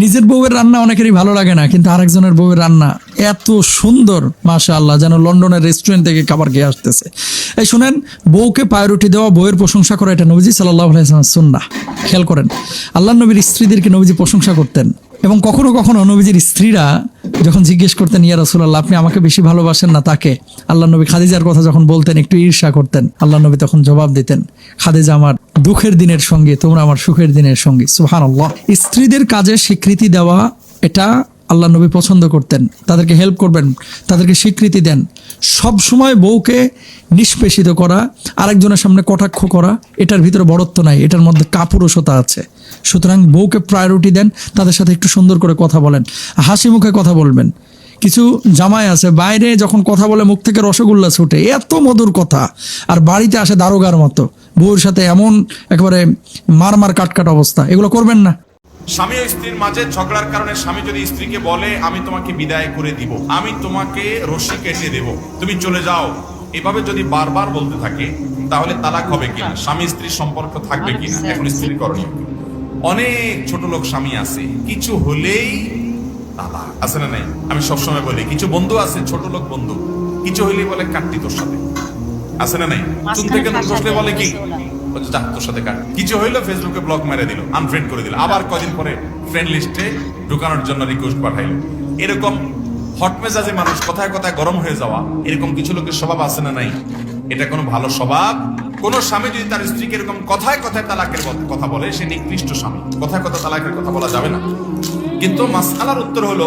নিজের বউয়ের রান্না অনেকেরই ভালো লাগে না, কিন্তু আরেকজনের বউয়ের রান্না এত সুন্দর মাশা আল্লাহ যেন লন্ডনের রেস্টুরেন্ট থেকে খাবার খেয়ে আসতেছে। এই শুনেন, বউকে পায়রুটি দেওয়া বউয়ের প্রশংসা করা, এটা নবীজি সাল্লাহ সুন্না খেয়াল করেন, আল্লাহ নবীর স্ত্রীদেরকে নবীজি প্রশংসা করতেন। এবং কখনো কখনো নবীজির স্ত্রীরা যখন জিজ্ঞেস করতেন, ইয়া রসুল্লাহ আপনি আমাকে বেশি ভালোবাসেন না তাকে? আল্লাহ নবী খাদিজার কথা যখন বলতেন, একটু ঈর্ষা করতেন। আল্লাহ নবী তখন জবাব দিতেন, খাদিজা আমার দুঃখের দিনের সঙ্গে, তোমরা আমার সুখের দিনের সঙ্গে। সুহান আল্লাহ স্ত্রীদের কাজে স্বীকৃতি দেওয়া, এটা আল্লাহ নবী পছন্দ করতেন। তাদেরকে হেল্প করবেন, তাদেরকে স্বীকৃতি দেন। সব সময় বউকে নিষ্পেষিত করা, আরেকজনের সামনে কটাক্ষ করা, এটার ভিতরে বড়ত্ব নাই, এটার মধ্যে কাপুরুষতা আছে। সুতরাং বউকে প্রায়োরিটি দেন, তাদের সাথে একটু সুন্দর করে কথা বলেন, হাসি মুখে কথা বলবেন। কিছু জামাই আছে বাইরে যখন কথা বলে মুখ থেকে রসগোল্লা ছুটে এত মধুর কথা। আর বাড়িতে আসে দারোগার মতো। বউর সাথে এমন একেবারে মার মার কাটকাট অবস্থা। এগুলো করবেন না। স্বামী ও স্ত্রীর মাঝে ঝগড়ার কারণে স্বামী যদি স্ত্রীকে বলে আমি তোমাকে বিদায় করে দিব আমি তোমাকে রশি কেটে দেব তুমি চলে যাও। এভাবে যদি বারবার বলতে থাকে তাহলে তালাক হবে কিনা? স্বামী স্ত্রীর সম্পর্ক থাকবে কিনা? এখন স্ত্রীর করণীয় অনেক ছোট লোক স্বামী আছে। কিছু হলেই তালাক আছে না নাই? আমি সবসময় বলি কিছু বন্ধু আছে ছোট লোক বন্ধু কিছু হইলেই বলে কাটতি তোর সাথে। আছে না নাই? থেকে খসলে বলে কি? যা তোর সাথে কাট। কিছু হইল ফেসবুকে ব্লক মেরে দিল আনফ্রেন্ড করে দিল। আবার কদিন পরে ফ্রেন্ড লিস্টে ঢুকানোর জন্য রিকোয়েস্ট পাঠাইলো। এরকম হট মেজাজে মানুষ কথায় কথায় গরম হয়ে যাওয়া এরকম কিছু লোকের স্বভাব আছে না নাই? এটা কোনো ভালো স্বভাব? কোন স্বামী যদি তার স্ত্রীকে এরকম কথায় কথায় তালাকের কথা বলে সে নিকৃষ্ট স্বামী। কথায় কথা তালাকের কথা বলা যাবে না। কিন্তু মাসালার উত্তর হলো